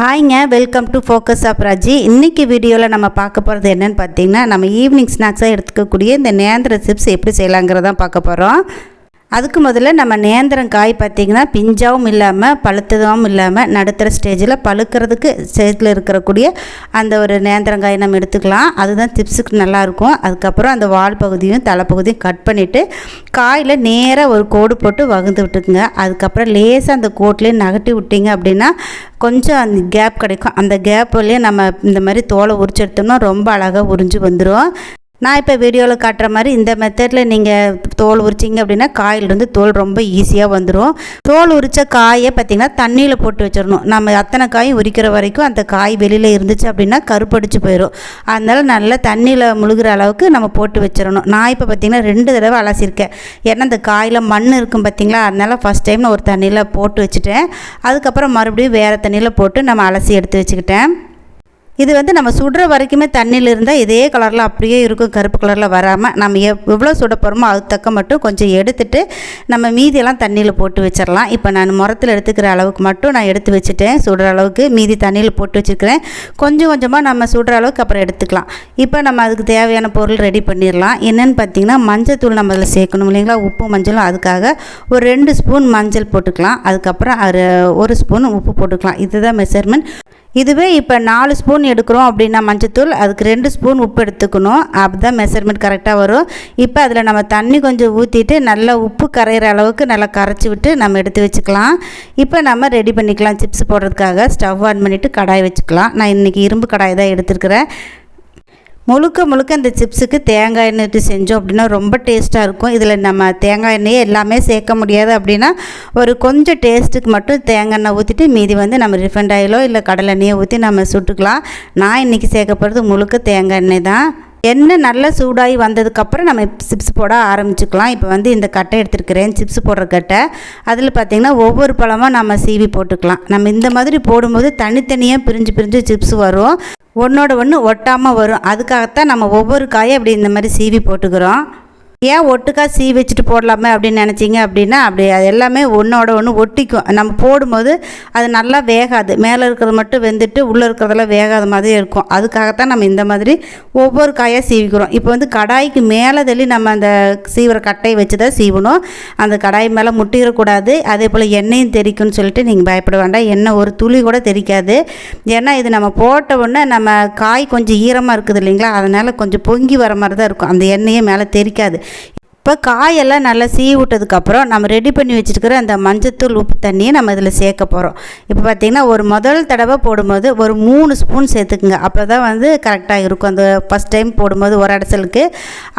ஹாய்ங்க welcome to focus of Raji இன்றைக்கி வீடியோவில் நம்ம பார்க்க போகிறது என்னென்னு பார்த்தீங்கன்னா நம்ம ஈவினிங் ஸ்நாக்ஸாக எடுத்துக்கக்கூடிய இந்த நேந்திர சிப்ஸ் எப்படி செய்யலாங்கிறதான் பார்க்க போகிறோம் அதுக்கு முதல்ல நம்ம நேந்திரம் காய் பார்த்திங்கன்னா பிஞ்சாவும் இல்லாமல் பழுத்ததாகவும் இல்லாமல் நடுத்தர ஸ்டேஜில் பழுக்கிறதுக்கு ஸ்டேஜில் இருக்கக்கூடிய அந்த ஒரு நேந்திரங்காய் நம்ம எடுத்துக்கலாம். அதுதான் சிப்ஸுக்கு நல்லாயிருக்கும். அதுக்கப்புறம் அந்த வால் பகுதியும் தலைப்பகுதியும் கட் பண்ணிவிட்டு காயில் நேராக ஒரு கோடு போட்டு வகுந்து விட்டுக்குங்க. அதுக்கப்புறம் லேசாக அந்த கோட்லேயே நகட்டி விட்டிங்க அப்படின்னா கொஞ்சம் அந்த கேப் கிடைக்கும். அந்த கேப் நம்ம இந்த மாதிரி தோலை உரிச்செடுத்தோம்னா ரொம்ப அழகாக உறிஞ்சு வந்துடும் நான் இப்போ வீடியோவில் காட்டுற மாதிரி இந்த மெத்தடில் நீங்கள் தோல் உரிச்சிங்க அப்படின்னா காயிலிருந்து தோல் ரொம்ப ஈஸியாக வந்துடும் தோல் உரித்த காயை பார்த்திங்கன்னா தண்ணியில் போட்டு வச்சிடணும். நம்ம அத்தனை காயும் உரிக்கிற வரைக்கும் அந்த காய் வெளியில் இருந்துச்சு அப்படின்னா கருப்படிச்சு போயிடும் அதனால் நல்லா தண்ணியில் முழுகிற அளவுக்கு நம்ம போட்டு வச்சிடணும். நான் இப்போ பார்த்திங்கன்னா ரெண்டு தடவை அலசியிருக்கேன். ஏன்னா அந்த காயில் மண் இருக்கும் பார்த்திங்களா அதனால் ஃபஸ்ட் டைம் நான் ஒரு தண்ணியில் போட்டு வச்சுட்டேன். அதுக்கப்புறம் மறுபடியும் வேறு தண்ணியில் போட்டு நம்ம அலசி எடுத்து வச்சுக்கிட்டேன். இது வந்து நம்ம சுடுற வரைக்குமே தண்ணியில் இருந்தால் இதே கலரில் அப்படியே இருக்கும் கருப்பு கலரில் வராமல் நம்ம எவ்வளோ சுட போகிறோமோ அது தக்க மட்டும் கொஞ்சம் எடுத்துட்டு நம்ம மீதியெல்லாம் தண்ணியில் போட்டு வச்சிடலாம் இப்போ நான் முரத்தில் எடுத்துக்கிற அளவுக்கு மட்டும் நான் எடுத்து வச்சுட்டேன். சுடுற அளவுக்கு மீதி தண்ணியில் போட்டு வச்சுருக்கிறேன். கொஞ்சம் கொஞ்சமாக நம்ம சுடுற அளவுக்கு அப்புறம் எடுத்துக்கலாம். இப்போ நம்ம அதுக்கு தேவையான பொருள் ரெடி பண்ணிடலாம் என்னென்னு பார்த்தீங்கன்னா மஞ்சள் தூள் நம்ம அதில் சேர்க்கணும் இல்லைங்களா? உப்பு மஞ்சளும் அதுக்காக ஒரு ரெண்டு ஸ்பூன் மஞ்சள் போட்டுக்கலாம். அதுக்கப்புறம் ஒரு ஸ்பூன் உப்பு போட்டுக்கலாம். இதுதான் மெஷர்மெண்ட் இதுவே இப்போ நாலு ஸ்பூன் எடுக்கிறோம் அப்படின்னா மஞ்சத்தூள் அதுக்கு ரெண்டு ஸ்பூன் உப்பு எடுத்துக்கணும். அப்போ தான் மெஷர்மெண்ட் கரெக்டாக வரும். இப்போ அதில் நம்ம தண்ணி கொஞ்சம் ஊற்றிட்டு நல்லா உப்பு கரையிற அளவுக்கு நல்லா கரைச்சி விட்டு நம்ம எடுத்து வச்சுக்கலாம். இப்போ நம்ம ரெடி பண்ணிக்கலாம் சிப்ஸ் போடுறதுக்காக. ஸ்டவ் ஆன் பண்ணிவிட்டு கடாய் வச்சுக்கலாம். நான் இன்றைக்கி இரும்பு கடாய் தான் எடுத்துருக்கிறேன். முழுக்க முழுக்க இந்த சிப்ஸுக்கு தேங்காய் எண்ணெய் செஞ்சோம் அப்படின்னா ரொம்ப டேஸ்ட்டாக இருக்கும். இதில் நம்ம தேங்காய் எண்ணெயை எல்லாமே சேர்க்க முடியாது அப்படின்னா ஒரு கொஞ்சம் டேஸ்ட்டுக்கு மட்டும் தேங்காய் எண்ணெய் ஊற்றிட்டு மீதி வந்து நம்ம ரிஃபைண்ட் ஆயிலோ இல்லை கடலை எண்ணெயை ஊற்றி நம்ம சுட்டுக்கலாம். நான் இன்றைக்கி சேர்க்க போகிறது முழுக்க தேங்காய் எண்ணெய் தான். எண்ணெய் நல்லா சூடாகி வந்ததுக்கப்புறம் நம்ம சிப்ஸ் போட ஆரம்பிச்சுக்கலாம். இப்போ வந்து இந்த கட்டை எடுத்துருக்கிறேன் சிப்ஸ் போடுற கட்டை. அதில் பார்த்திங்கன்னா ஒவ்வொரு பழமாக நம்ம சீவி போட்டுக்கலாம். நம்ம இந்த மாதிரி போடும்போது தனித்தனியாக பிரிஞ்சு பிரிஞ்சு சிப்ஸ் வரும். ஒன்றோட ஒன்று ஒட்டாமல் வரும். அதுக்காகத்தான் நம்ம ஒவ்வொரு காயும் அப்படி இந்த மாதிரி சீவி போட்டுக்கிறோம். ஏன் ஒட்டுக்கா சீ வச்சுட்டு போடலாமே அப்படின்னு நினச்சிங்க அப்படின்னா அப்படி அது எல்லாமே ஒன்றோட ஒன்று ஒட்டிக்கும். நம்ம போடும்போது அது நல்லா வேகாது. மேலே இருக்கிறது மட்டும் வெந்துட்டு உள்ளே இருக்கிறதெல்லாம் வேகாத மாதிரி இருக்கும். அதுக்காகத்தான் நம்ம இந்த மாதிரி ஒவ்வொரு காயாக சீவிக்கிறோம். இப்போ வந்து கடாய்க்கு மேலே தள்ளி நம்ம அந்த சீவிர கட்டையை வச்சு தான் சீவணும். அந்த கடாய் மேலே முட்டிடக்கூடாது. அதே போல் எண்ணெயும் தெரிக்கும்னு சொல்லிட்டு நீங்கள் பயப்பட வேண்டாம். எண்ணெய் ஒரு துளி கூட தெரிக்காது ஏன்னா இது நம்ம போட்ட உடனே நம்ம காய் கொஞ்சம் ஈரமாக இருக்குது இல்லைங்களா? அதனால் கொஞ்சம் பொங்கி வர மாதிரி தான் இருக்கும். அந்த எண்ணெயே மேலே தெரிக்காது இப்போ காயெல்லாம் நல்லா சீவி விட்டதுக்கப்புறம் நம்ம ரெடி பண்ணி வச்சுருக்கிற அந்த மஞ்சத்தூள் உப்பு தண்ணியை நம்ம இதில் சேர்க்க போகிறோம் இப்போ பார்த்திங்கன்னா ஒரு முதல் தடவை போடும்போது ஒரு மூணு ஸ்பூன் சேர்த்துக்குங்க. அப்போ தான் வந்து கரெக்டாக இருக்கும். அந்த ஃபஸ்ட் டைம் போடும்போது ஒரு அடைசலுக்கு.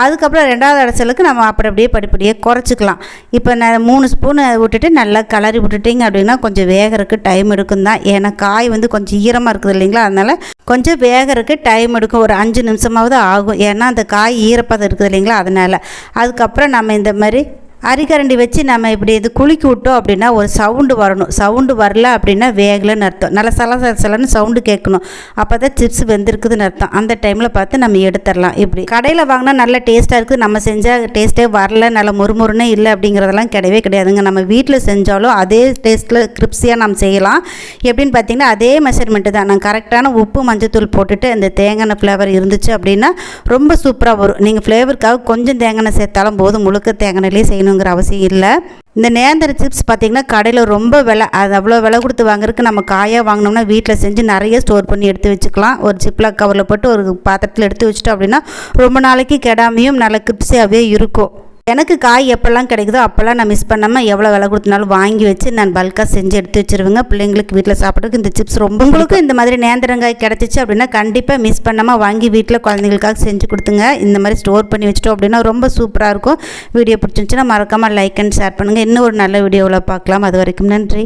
அதுக்கப்புறம் ரெண்டாவது அடைசலுக்கு நம்ம அப்படி அப்படியே படிப்படியே குறைச்சிக்கலாம். இப்போ நான் மூணு ஸ்பூன் விட்டுட்டு நல்லா கலரி விட்டுட்டிங்க அப்படின்னா கொஞ்சம் வேகிறதுக்கு டைம் எடுக்கும் தான். ஏன்னா காய் வந்து கொஞ்சம் ஈரமாக இருக்குது இல்லைங்களா? அதனால் கொஞ்சம் வேகிறதுக்கு டைம் எடுக்கும். ஒரு அஞ்சு நிமிஷமாவது ஆகும். ஏன்னா அந்த காய் ஈரப்பதம் இருக்குது இல்லைங்களா? அதனால். அதுக்கப்புறம் அப்புறம் நம்ம இந்த மாதிரி அரிக்கரண்டி வச்சு நம்ம இப்படி இது குளிக்கி விட்டோம் அப்படின்னா ஒரு சவுண்டு வரணும். சவுண்டு வரல அப்படின்னா வேகலைன்னு அர்த்தம். நல்லா சல சலன்னு சவுண்டு கேட்கணும். அப்போ தான் சிப்ஸ் வெந்திருக்குதுன்னு அர்த்தம். அந்த டைமில் பார்த்து நம்ம எடுத்துடலாம். இப்படி கடையில் வாங்கினா நல்ல டேஸ்ட்டாக இருக்குது. நம்ம செஞ்சால் டேஸ்ட்டே வரல நல்ல முறுமுறுனே இல்லை அப்படிங்கிறதெல்லாம் கிடையவே கிடையாதுங்க. நம்ம வீட்டில் செஞ்சாலும் அதே டேஸ்ட்டில் கிரிப்ஸியாக நம்ம செய்யலாம். எப்படின்னு பார்த்தீங்கன்னா அதே மெஷர்மெண்ட்டு தான். நான் கரெக்டான உப்பு மஞ்சத்தூள் போட்டுட்டு அந்த தேங்காய் ஃப்ளேவர் இருந்துச்சு அப்படின்னா ரொம்ப சூப்பராக வரும். நீங்கள் ஃப்ளேவருக்காக கொஞ்சம் தேங்காய் சேர்த்தாலும் போதும். முழுக்க தேங்காய்லேயே செய்யணும். செய்யணுங்கிற அவசியம் இல்லை. இந்த நேந்திர சிப்ஸ் பார்த்திங்கன்னா கடையில் ரொம்ப விலை அது அவ்வளோ விலை கொடுத்து வாங்குறதுக்கு நம்ம காயாக வாங்கினோம்னா வீட்டில் செஞ்சு நிறைய ஸ்டோர் பண்ணி எடுத்து வச்சுக்கலாம். ஒரு சிப்பில் கவரில் போட்டு ஒரு பாத்திரத்தில் எடுத்து வச்சுட்டோம் அப்படின்னா ரொம்ப நாளைக்கு கெடாமையும் நல்ல கிரிப்ஸியாகவே இருக்கும். எனக்கு காய் எப்போல்லாம் கிடைக்குதோ அப்போல்லாம் நான் மிஸ் பண்ணாமல் எவ்வளோ விலை கொடுத்தனாலும் வாங்கி வச்சு நான் பல்காக செஞ்சு எடுத்து வச்சுருவேங்க. பிள்ளைங்களுக்கு வீட்டில் சாப்பிட்றதுக்கு இந்த சிப்ஸ் ரொம்ப உங்களுக்கும் இந்த மாதிரி நேந்திரங்காய் கிடச்சிச்சு அப்படின்னா கண்டிப்பாக மிஸ் பண்ணாமல் வாங்கி வீட்டில் குழந்தைங்களுக்காக செஞ்சு கொடுத்துங்க. இந்த மாதிரி ஸ்டோர் பண்ணி வச்சிட்டோம் அப்படின்னா ரொம்ப சூப்பராக இருக்கும். வீடியோ பிடிச்சிருந்துச்சுன்னா மறக்காமல் லைக் அண்ட் ஷேர் பண்ணுங்கள் இன்னும் ஒரு நல்ல வீடியோவில் பார்க்கலாம். அது வரைக்கும் நன்றி.